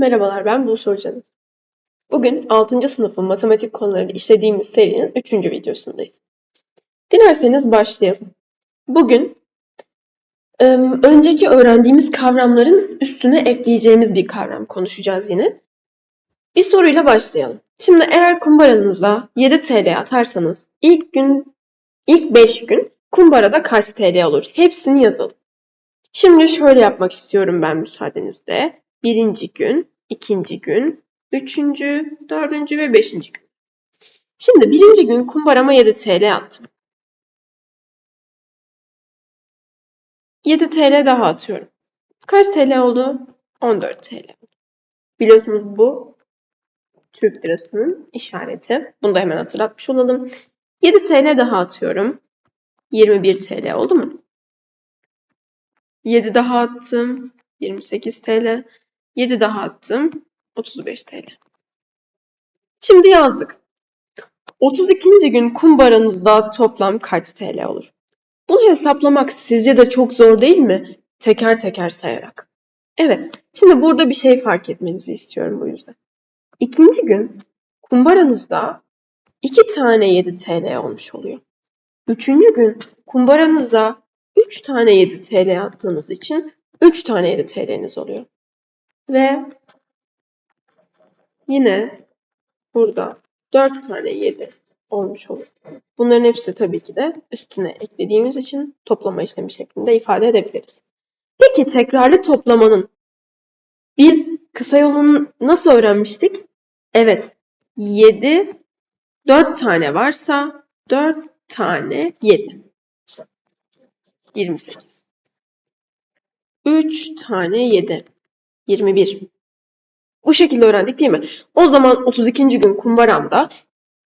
Merhabalar, ben Buse Hocanız. Bugün 6. sınıfın matematik konularını işlediğimiz serinin 3. videosundayız. Dilerseniz başlayalım. Bugün önceki öğrendiğimiz kavramların üstüne ekleyeceğimiz bir kavram konuşacağız yine. Bir soruyla başlayalım. Şimdi eğer kumbaranıza 7 TL atarsanız ilk gün, ilk 5 gün kumbarada kaç TL olur? Hepsini yazalım. Şimdi şöyle yapmak istiyorum ben müsaadenizle. Birinci gün, ikinci gün, üçüncü, dördüncü ve beşinci gün. Şimdi birinci gün kumbarama 7 TL attım. 7 TL daha atıyorum. Kaç TL oldu? 14 TL. Biliyorsunuz bu Türk lirasının işareti. Bunu da hemen hatırlatmış olalım. 7 TL daha atıyorum. 21 TL oldu mu? 7 daha attım. 28 TL. 7 daha attım. 35 TL. Şimdi yazdık. 32. gün kumbaranızda toplam kaç TL olur? Bunu hesaplamak sizce de çok zor değil mi? Teker teker sayarak. Evet, şimdi burada bir şey fark etmenizi istiyorum bu yüzden. İkinci gün kumbaranızda 2 tane 7 TL olmuş oluyor. Üçüncü gün kumbaranıza 3 tane 7 TL attığınız için 3 tane 7 TL'niz oluyor. Ve yine burada 4 tane 7 olmuş olur. Bunların hepsi tabii ki de üstüne eklediğimiz için toplama işlemi şeklinde ifade edebiliriz. Peki tekrarlı toplamanın biz kısa yolunu nasıl öğrenmiştik? Evet, 7 4 tane varsa 4 tane 7. 28. 3 tane 7. 21. Bu şekilde öğrendik değil mi? O zaman 32. gün kumbaramda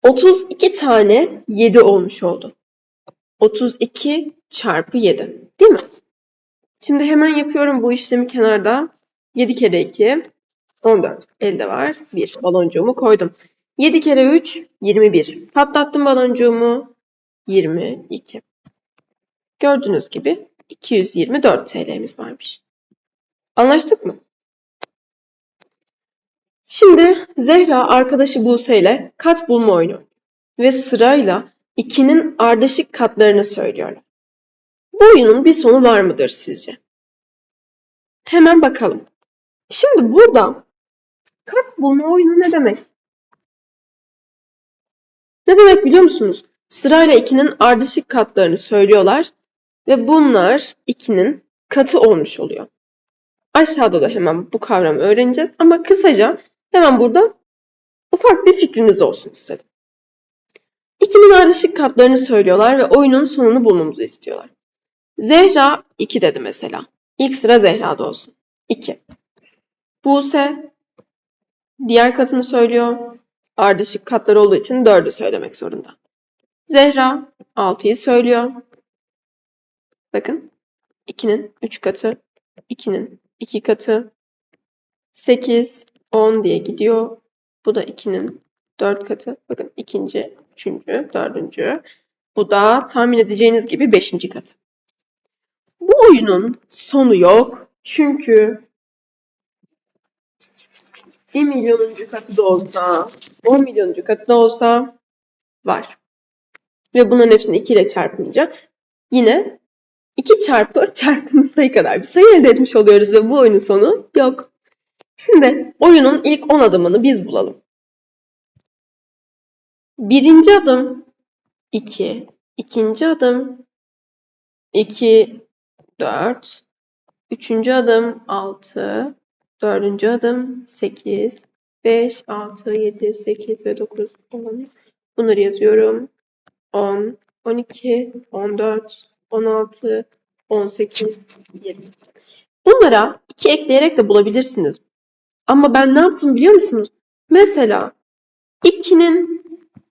32 tane 7 olmuş oldu. 32 çarpı 7. Değil mi? Şimdi hemen yapıyorum bu işlemi kenarda. 7 kere 2 14. Elde var. 1. Baloncuğumu koydum. 7 kere 3 21. Patlattım baloncuğumu. 22. Gördüğünüz gibi 224 TL'miz varmış. Anlaştık mı? Şimdi Zehra arkadaşı Buse ile kat bulma oyunu oynuyor ve sırayla 2'nin ardışık katlarını söylüyorlar. Bu oyunun bir sonu var mıdır sizce? Hemen bakalım. Şimdi burada kat bulma oyunu ne demek? Ne demek biliyor musunuz? Sırayla 2'nin ardışık katlarını söylüyorlar ve bunlar 2'nin katı olmuş oluyor. Aşağıda da hemen bu kavramı öğreneceğiz ama kısaca hemen burada ufak bir fikriniz olsun istedim. İkinin ardışık katlarını söylüyorlar ve oyunun sonunu bulmamızı istiyorlar. Zehra 2 dedi mesela. İlk sıra Zehra'da olsun. 2. Buse diğer katını söylüyor. Ardışık katlar olduğu için 4'ü söylemek zorunda. Zehra 6'yı söylüyor. Bakın 2'nin 3 katı, 2'nin 2 katı, 8, 10 diye gidiyor. Bu da 2'nin 4 katı. Bakın ikinci, üçüncü, dördüncü. Bu da tahmin edeceğiniz gibi 5. katı. Bu oyunun sonu yok. Çünkü 1 milyonuncu katı da olsa, 10 milyonuncu katı da olsa var. Ve bunların hepsini 2 ile çarpınca yine 2 çarpı çarptığımız sayı kadar bir sayı elde etmiş oluyoruz ve bu oyunun sonu yok. Şimdi oyunun ilk 10 adımını biz bulalım. Birinci adım 2, ikinci adım 2, 4, üçüncü adım 6, dördüncü adım 8, 5, 6, 7, 8 ve 9, 10. Bunları yazıyorum. 10, 12, 14, 16, 18, 20. Bunlara 2 ekleyerek de bulabilirsiniz. Ama ben ne yaptım biliyor musunuz? Mesela 2'nin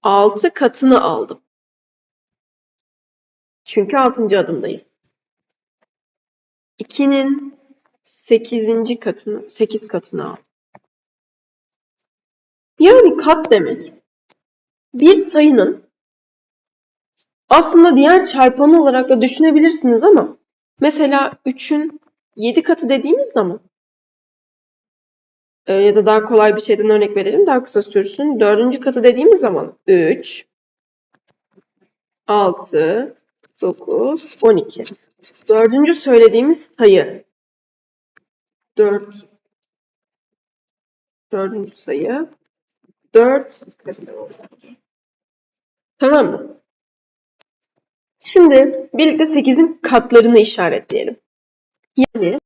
6 katını aldım. Çünkü 6. adımdayız. 2'nin 8. katını, 8 katını aldım. Yani kat demek. Bir sayının aslında diğer çarpanı olarak da düşünebilirsiniz ama mesela 3'ün 7 katı dediğimiz zaman Ee, ya da daha kolay bir şeyden örnek verelim. Daha kısa sürsün. Dördüncü katı dediğimiz zaman 3, 6, 9, 12. Dördüncü söylediğimiz sayı 4. Dördüncü sayı 4 katı. Tamam mı? Şimdi birlikte 8'in katlarını işaretleyelim. Yani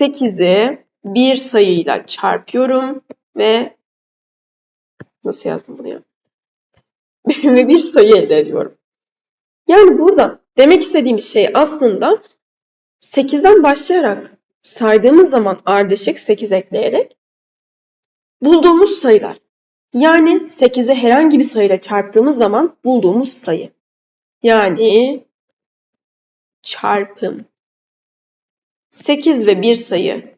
8'i bir sayıyla çarpıyorum ve nasıl yazdım bunu ya? ve bir sayı elde ediyorum. Yani burada demek istediğimiz şey aslında 8'den başlayarak saydığımız zaman ardışık 8 ekleyerek bulduğumuz sayılar. Yani 8'i herhangi bir sayıyla çarptığımız zaman bulduğumuz sayı. Yani çarpım. 8 ve bir sayı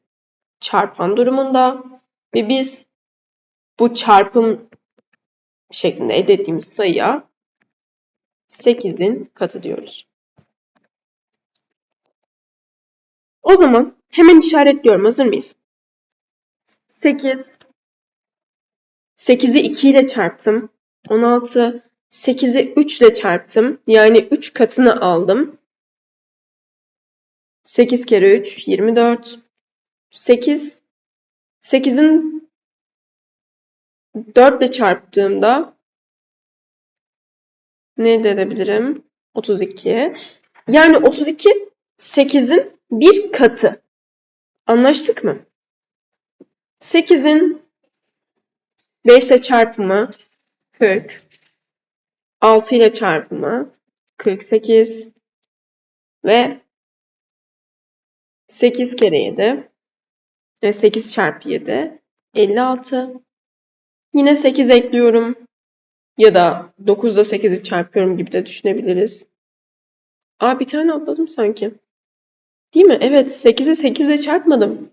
çarpan durumunda ve biz bu çarpım şeklinde elde ettiğimiz sayıya 8'in katı diyoruz. O zaman hemen işaretliyorum. Hazır mıyız? 8 8'i 2 ile çarptım. 16 8'i 3 ile çarptım. Yani 3 katını aldım. 8 kere 3 24. 8 8'in 4 ile çarptığımda ne edebilirim? 32. Yani 32 8'in bir katı. Anlaştık mı? 8'in 5 ile çarpımı 40. 6 ile çarpımı 48 ve 8 kere 7 ve 8 çarpı 7 56. Yine 8 ekliyorum. Ya da 9 ile 8'i çarpıyorum gibi de düşünebiliriz. Aa bir tane atladım sanki. Değil mi? Evet 8'i 8 ile çarpmadım.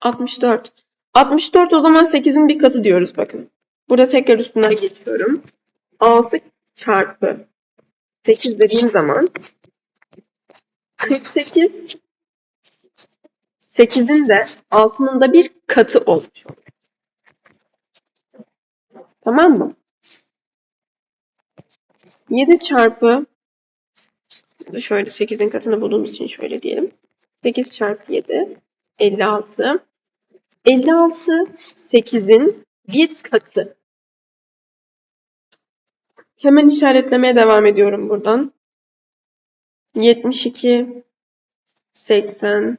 64. 64 o zaman 8'in bir katı diyoruz bakın. Burada tekrar üstünden geçiyorum. 6 çarpı 8 dediğim zaman 48 8'in de 6'nın da bir katı olmuş oluyor. Tamam mı? 7 çarpı şöyle 8'in katını bulduğumuz için şöyle diyelim. 8 çarpı 7 56. 56 8'in bir katı. Hemen işaretlemeye devam ediyorum buradan. 72 80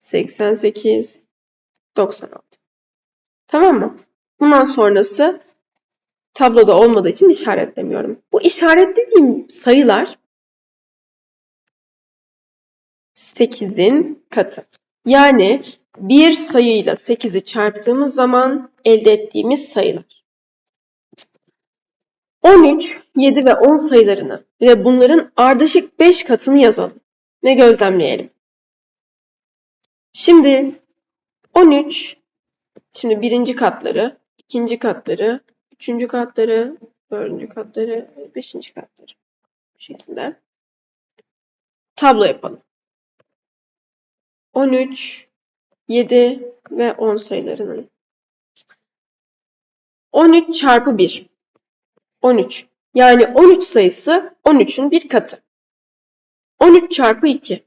88 96. Tamam mı? Bundan sonrası tabloda olmadığı için işaretlemiyorum. Bu işaretlediğim sayılar 8'in katı. Yani bir sayıyla 8'i çarptığımız zaman elde ettiğimiz sayılar. 13, 7 ve 10 sayılarını ve bunların ardışık 5 katını yazalım ve gözlemleyelim. Şimdi 13, şimdi birinci katları, ikinci katları, üçüncü katları, dördüncü katları, beşinci katları. Bu şekilde. Tablo yapalım. 13, 7 ve 10 sayılarının. 13 çarpı 1. 13. Yani 13 sayısı 13'ün bir katı. 13 çarpı 2.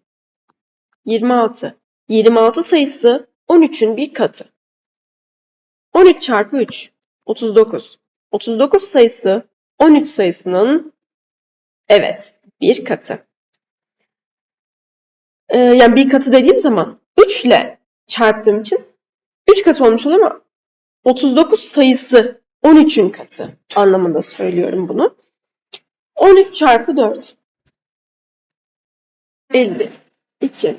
26. 26 sayısı 13'ün bir katı. 13 çarpı 3. 39. 39 sayısı 13 sayısının evet bir katı. Ee, yani bir katı dediğim zaman 3 ile çarptığım için 3 katı olmuş oluyor ama 39 sayısı 13'ün katı anlamında söylüyorum bunu. 13 çarpı 4. 50. 2.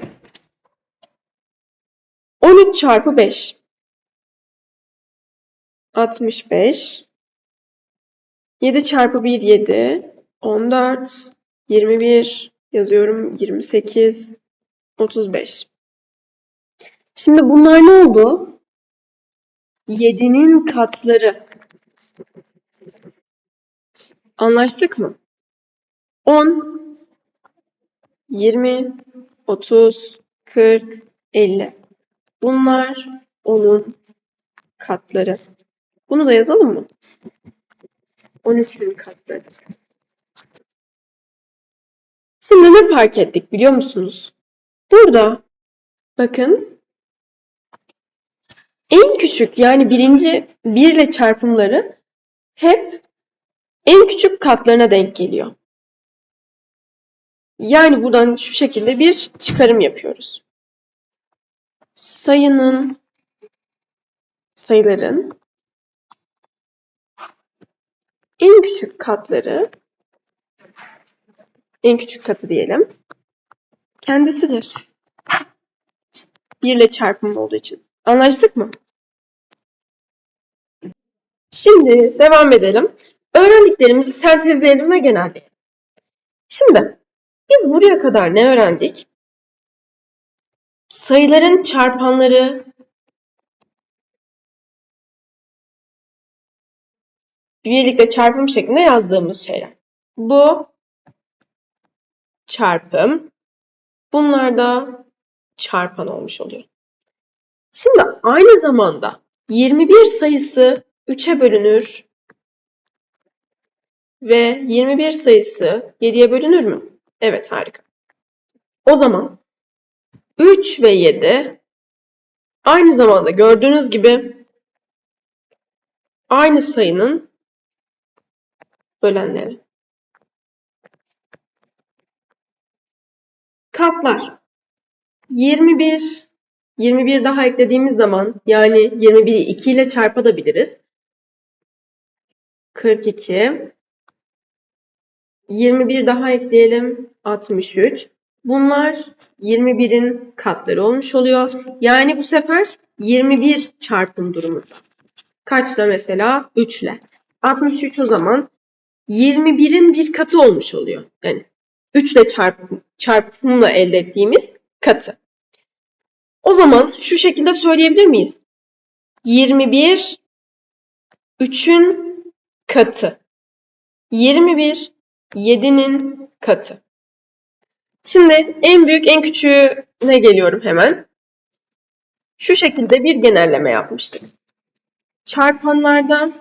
13 çarpı 5. 65. 7 çarpı 1 7. 14. 21 yazıyorum. 28. 35. Şimdi bunlar ne oldu? 7'nin katları. Anlaştık mı? 10, 20, 30, 40, 50. Bunlar onun katları. Bunu da yazalım mı? 13'ün katları. Şimdi ne fark ettik biliyor musunuz? Burada bakın en küçük yani birinci birle çarpımları hep en küçük katlarına denk geliyor. Yani buradan şu şekilde bir çıkarım yapıyoruz. Sayının sayıların en küçük katları en küçük katı diyelim kendisidir. 1 ile çarpım olduğu için. Anlaştık mı? Şimdi devam edelim. Öğrendiklerimizi sentezleyelim ve genelleyelim. Şimdi biz buraya kadar ne öğrendik? Sayıların çarpanları birlikte çarpım şeklinde yazdığımız şeyler. Bu çarpım. Bunlar da çarpan olmuş oluyor. Şimdi aynı zamanda 21 sayısı 3'e bölünür ve 21 sayısı 7'ye bölünür mü? Evet harika. O zaman 3 ve 7 aynı zamanda gördüğünüz gibi aynı sayının bölenleri. Katlar. 21 21 daha eklediğimiz zaman yani 21'i 2 ile çarpabiliriz. 42 21 daha ekleyelim 63. Bunlar 21'in katları olmuş oluyor. Yani bu sefer 21 çarpım durumunda. Kaçla mesela? 3 ile. 63 o zaman 21'in bir katı olmuş oluyor. Yani 3 ile çarpım, çarpımla elde ettiğimiz katı. O zaman şu şekilde söyleyebilir miyiz? 21 3'ün katı. 21 7'nin katı. Şimdi en büyük en küçüğüne geliyorum hemen. Şu şekilde bir genelleme yapmıştık. Çarpanlarda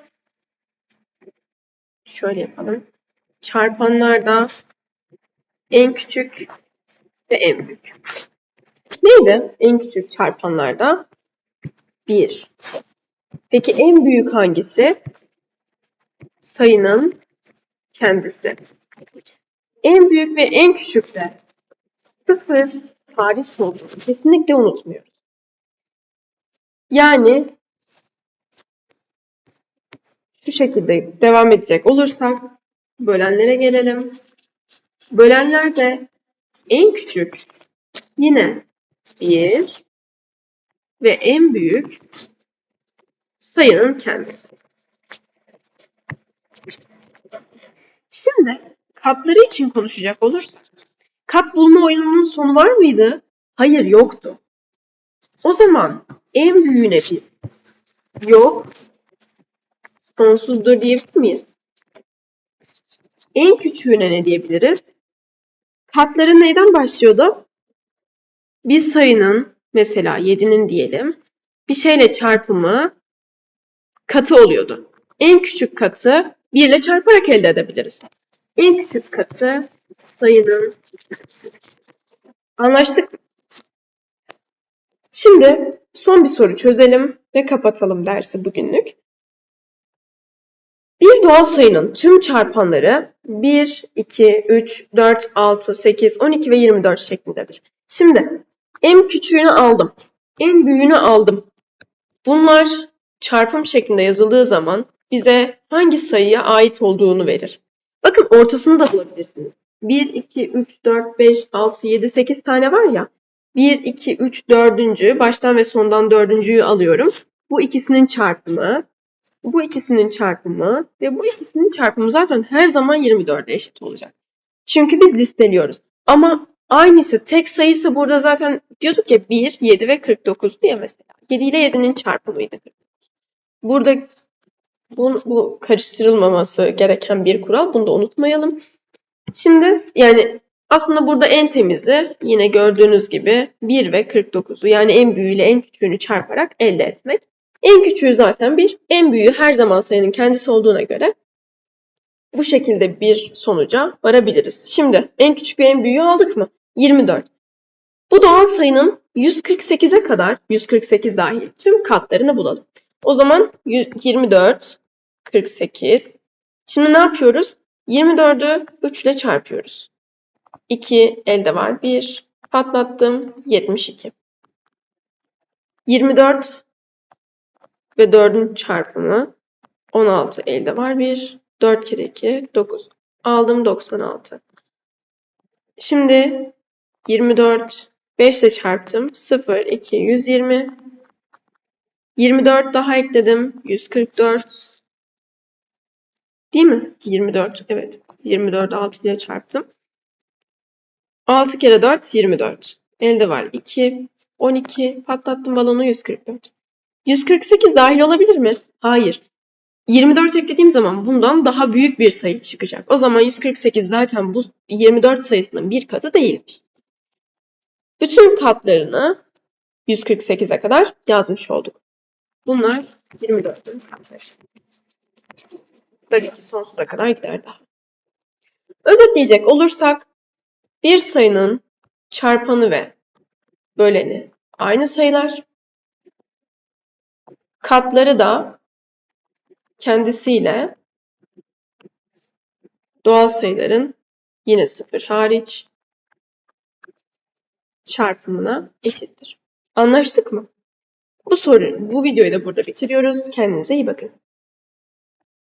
şöyle yapalım. Çarpanlarda en küçük ve en büyük. Neydi en küçük çarpanlarda? 1. Peki en büyük hangisi? Sayının kendisi. En büyük ve en küçük de sıfır tarih olduğunu kesinlikle unutmuyoruz. Yani şu şekilde devam edecek olursak bölenlere gelelim. Bölenlerde en küçük yine 1 ve en büyük sayının kendisi. Şimdi katları için konuşacak olursak, kat bulma oyununun sonu var mıydı? Hayır yoktu. O zaman en büyüğüne biz yok, sonsuzdur diyebilir miyiz? En küçüğüne ne diyebiliriz? Katları neyden başlıyordu? Bir sayının mesela 7'nin diyelim bir şeyle çarpımı katı oluyordu. En küçük katı 1 ile çarparak elde edebiliriz. En küçük katı sayının Anlaştık? Şimdi son bir soru çözelim ve kapatalım dersi bugünlük. Bir doğal sayının tüm çarpanları 1, 2, 3, 4, 6, 8, 12 ve 24 şeklindedir. Şimdi en küçüğünü aldım. En büyüğünü aldım. Bunlar çarpım şeklinde yazıldığı zaman bize hangi sayıya ait olduğunu verir. Bakın ortasını da bulabilirsiniz. 1, 2, 3, 4, 5, 6, 7, 8 tane var ya. 1, 2, 3, 4. baştan ve sondan dördüncüyü alıyorum. Bu ikisinin çarpımı, bu ikisinin çarpımı ve bu ikisinin çarpımı zaten her zaman 24'e eşit olacak. Çünkü biz listeliyoruz. Ama aynısı tek sayısı burada zaten diyorduk ya 1, 7 ve 49 diye mesela. 7 ile 7'nin çarpımıydı. Burada bu, bu karıştırılmaması gereken bir kural. Bunu da unutmayalım. Şimdi yani Aslında burada en temizi yine gördüğünüz gibi 1 ve 49'u yani en büyüğüyle en küçüğünü çarparak elde etmek. En küçüğü zaten 1, en büyüğü her zaman sayının kendisi olduğuna göre bu şekilde bir sonuca varabiliriz. Şimdi en küçük ve en büyüğü aldık mı? 24. Bu doğal sayının 148'e kadar, 148 dahil tüm katlarını bulalım. O zaman 24, 48. Şimdi ne yapıyoruz? 24'ü 3 ile çarpıyoruz. 2 elde var. 1 patlattım. 72. 24 ve 4'ün çarpımı 16 elde var. 1 4 kere 2 9. Aldım 96. Şimdi 24 5 ile çarptım. 0 2 120. 24 daha ekledim. 144. Değil mi? 24. Evet. 24'ü 6 ile çarptım. 6 kere 4 24. Elde var 2. 12. Patlattım balonu 144. 148 dahil olabilir mi? Hayır. 24 eklediğim zaman bundan daha büyük bir sayı çıkacak. O zaman 148 zaten bu 24 sayısının bir katı değilmiş. Bütün katlarını 148'e kadar yazmış olduk. Bunlar 24'ün katları. Tabii ki sonsuza kadar gider daha. Özetleyecek olursak bir sayının çarpanı ve böleni aynı sayılar. Katları da kendisiyle doğal sayıların yine sıfır hariç çarpımına eşittir. Anlaştık mı? Bu soru, bu videoyu da burada bitiriyoruz. Kendinize iyi bakın.